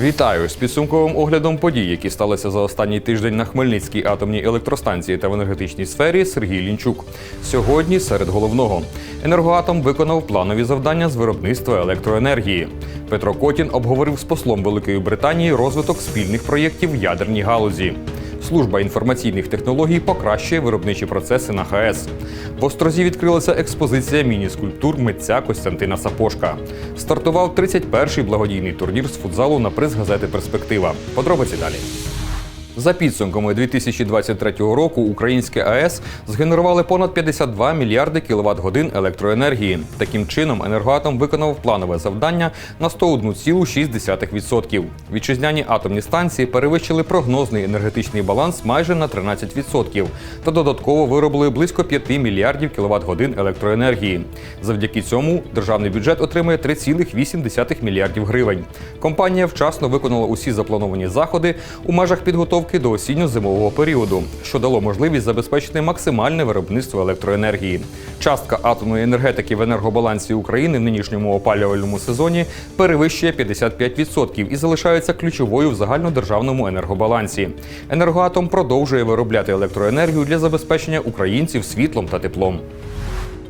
Вітаю з підсумковим оглядом подій, які сталися за останній тиждень на Хмельницькій атомній електростанції та в енергетичній сфері. Сергій Лінчук. Сьогодні серед головного енергоатом виконав планові завдання з виробництва електроенергії. Петро Котін обговорив з послом Великої Британії розвиток спільних проєктів в ядерній галузі. Служба інформаційних технологій покращує виробничі процеси на ХАЕС. В Острозі відкрилася експозиція міні-скульптур митця Костянтина Сапошка. Стартував 31-й благодійний турнір з футзалу на приз газети Перспектива. Подробиці далі. За підсумками 2023 року українське АЕС згенерували понад 52 мільярди кіловат годин електроенергії. Таким чином, енергоатом виконав планове завдання на 101,6%. Вітчизняні атомні станції перевищили прогнозний енергетичний баланс майже на 13% та додатково виробили близько 5 мільярдів кіловат годин електроенергії. Завдяки цьому державний бюджет отримує 3,8 мільярдів гривень. Компанія вчасно виконала усі заплановані заходи у межах підготовки до осінньо-зимового періоду, що дало можливість забезпечити максимальне виробництво електроенергії. Частка атомної енергетики в енергобалансі України в нинішньому опалювальному сезоні перевищує 55% і залишається ключовою в загальнодержавному енергобалансі. Енергоатом продовжує виробляти електроенергію для забезпечення українців світлом та теплом.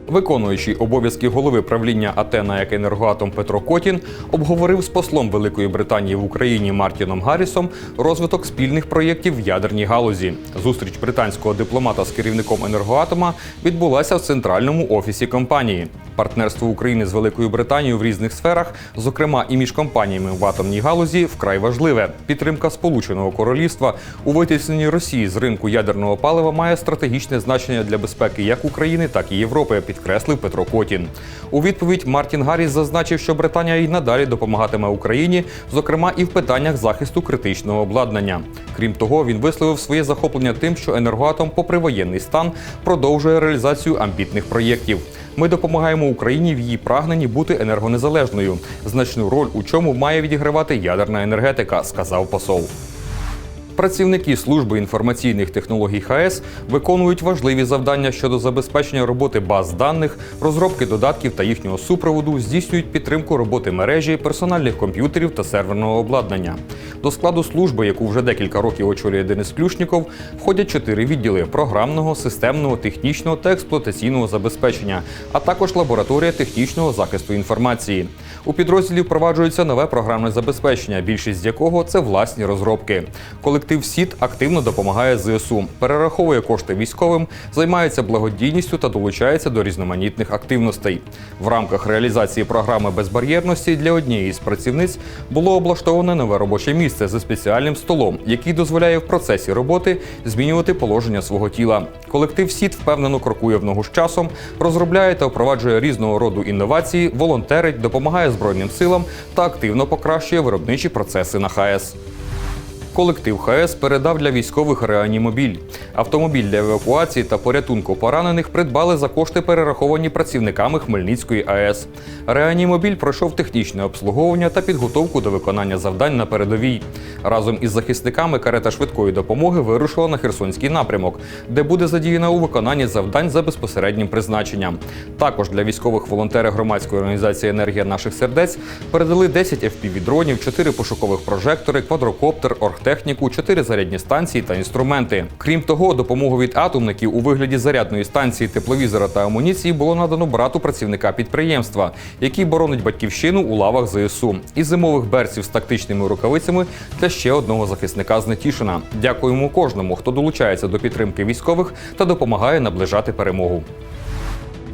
Виконуючий обов'язки голови правління АТ на як енергоатом Петро Котін обговорив з послом Великої Британії в Україні Мартіном Гаррісом розвиток спільних проєктів в ядерній галузі. Зустріч британського дипломата з керівником енергоатома відбулася в центральному офісі компанії. Партнерство України з Великою Британією в різних сферах, зокрема і між компаніями в атомній галузі, вкрай важливе. Підтримка Сполученого Королівства у витісненні Росії з ринку ядерного палива має стратегічне значення для безпеки як України, так і Європи. Підкреслив Петро Котін. У відповідь Мартін Гарріс зазначив, що Британія й надалі допомагатиме Україні, зокрема і в питаннях захисту критичного обладнання. Крім того, він висловив своє захоплення тим, що енергоатом, попри воєнний стан, продовжує реалізацію амбітних проєктів. Ми допомагаємо Україні в її прагненні бути енергонезалежною. Значну роль у чому має відігравати ядерна енергетика, сказав посол. Працівники служби інформаційних технологій ХАЕС виконують важливі завдання щодо забезпечення роботи баз даних, розробки додатків та їхнього супроводу, здійснюють підтримку роботи мережі, персональних комп'ютерів та серверного обладнання. До складу служби, яку вже декілька років очолює Денис Клюшніков, входять чотири відділи програмного, системного, технічного та експлуатаційного забезпечення, а також лабораторія технічного захисту інформації. У підрозділі впроваджується нове програмне забезпечення, більшість з якого це власні розробки. Колектив СІД активно допомагає ЗСУ, перераховує кошти військовим, займається благодійністю та долучається до різноманітних активностей. В рамках реалізації програми безбар'єрності для однієї з працівниць було облаштоване нове робоче місце за спеціальним столом, який дозволяє в процесі роботи змінювати положення свого тіла. Колектив СІД впевнено крокує в ногу з часом, розробляє та впроваджує різного роду інновації, волонтерить, допомагає Збройним силам та активно покращує виробничі процеси на ХАЕС. Колектив ХАЕС передав для військових реанімобіль. Автомобіль для евакуації та порятунку поранених придбали за кошти, перераховані працівниками Хмельницької АЕС. Реанімобіль пройшов технічне обслуговування та підготовку до виконання завдань на передовій. Разом із захисниками карета швидкої допомоги вирушила на Херсонський напрямок, де буде задіяна у виконанні завдань за безпосереднім призначенням. Також для військових волонтери громадської організації Енергія наших сердець передали 10 FPV-дронів, 4 пошукових прожектори, квадрокоптер, оргтехніку, 4 зарядні станції та інструменти. Крім того, допомогу від атомників у вигляді зарядної станції, тепловізора та амуніції було надано брату працівника підприємства, який боронить батьківщину у лавах ЗСУ, і зимових берців з тактичними рукавицями для ще одного захисника з Нетішина. Дякуємо кожному, хто долучається до підтримки військових та допомагає наближати перемогу.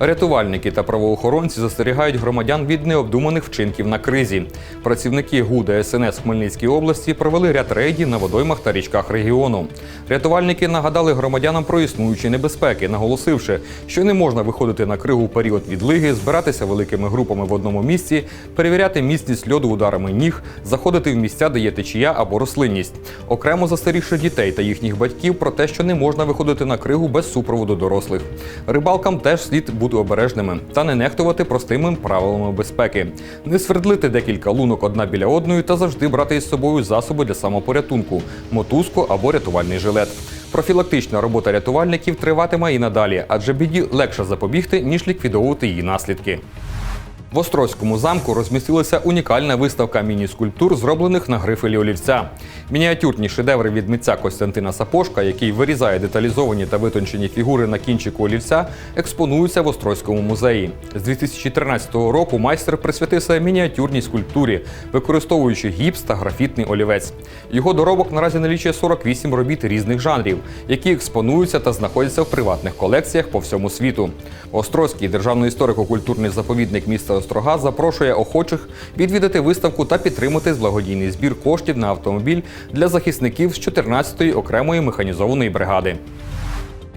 Рятувальники та правоохоронці застерігають громадян від необдуманих вчинків на кризі. Працівники ГУ ДСНС Хмельницької області провели ряд рейдів на водоймах та річках регіону. Рятувальники нагадали громадянам про існуючі небезпеки, наголосивши, що не можна виходити на кригу у період відлиги, збиратися великими групами в одному місці, перевіряти міцність льоду ударами ніг, заходити в місця, де є течія або рослинність. Окремо застерігши дітей та їхніх батьків про те, що не можна виходити на кригу без супроводу дорослих. Рибалкам теж слід бути обережними та не нехтувати простими правилами безпеки, не свердлити декілька лунок одна біля одної та завжди брати із собою засоби для самопорятунку, мотузку або рятувальний жилет. Профілактична робота рятувальників триватиме і надалі, адже біді легше запобігти, ніж ліквідовувати її наслідки. В Острозькому замку розмістилася унікальна виставка міні-скульптур, зроблених на грифелі олівця. Мініатюрні шедеври від митця Костянтина Сапошка, який вирізає деталізовані та витончені фігури на кінчику олівця, експонуються в Острозькому музеї. З 2013 року майстер присвятився мініатюрній скульптурі, використовуючи гіпс та графітний олівець. Його доробок наразі налічує 48 робіт різних жанрів, які експонуються та знаходяться в приватних колекціях по всьому світу. Острозький державний історико-культурний заповідник міста Острога запрошує охочих відвідати виставку та підтримати благодійний збір коштів на автомобіль для захисників з 14-ї окремої механізованої бригади.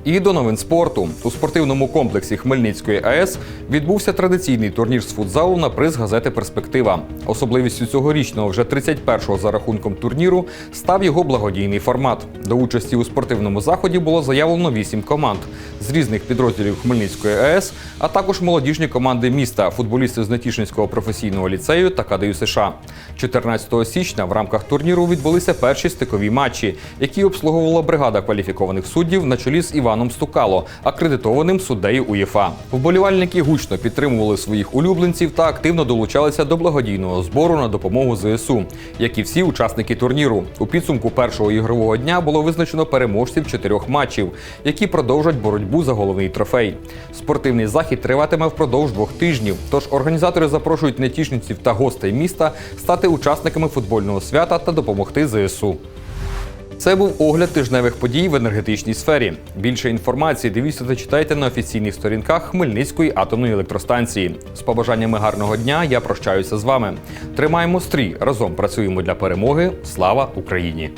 І до новин спорту у спортивному комплексі Хмельницької АЕС відбувся традиційний турнір з футзалу на приз газети Перспектива. Особливістю цьогорічного, вже 31-го за рахунком турніру, став його благодійний формат. До участі у спортивному заході було заявлено 8 команд з різних підрозділів Хмельницької АЕС, а також молодіжні команди міста, футболісти з Нетішинського професійного ліцею та КДЮ США. 14 січня в рамках турніру відбулися перші стикові матчі, які обслуговувала бригада кваліфікованих суддів на чолі з Іваном Стукало, акредитованим суддею УЄФА. Вболівальники гучно підтримували своїх улюбленців та активно долучалися до благодійного збору на допомогу ЗСУ, як і всі учасники турніру. У підсумку першого ігрового дня було визначено переможців чотирьох матчів, які продовжать боротьбу за головний трофей. Спортивний захід триватиме впродовж двох тижнів. Тож організатори запрошують нетішниців та гостей міста стати учасниками футбольного свята та допомогти ЗСУ. Це був огляд тижневих подій в енергетичній сфері. Більше інформації дивіться та читайте на офіційних сторінках Хмельницької атомної електростанції. З побажаннями гарного дня я прощаюся з вами. Тримаємо стрій, разом працюємо для перемоги. Слава Україні!